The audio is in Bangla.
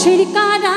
শিরকারা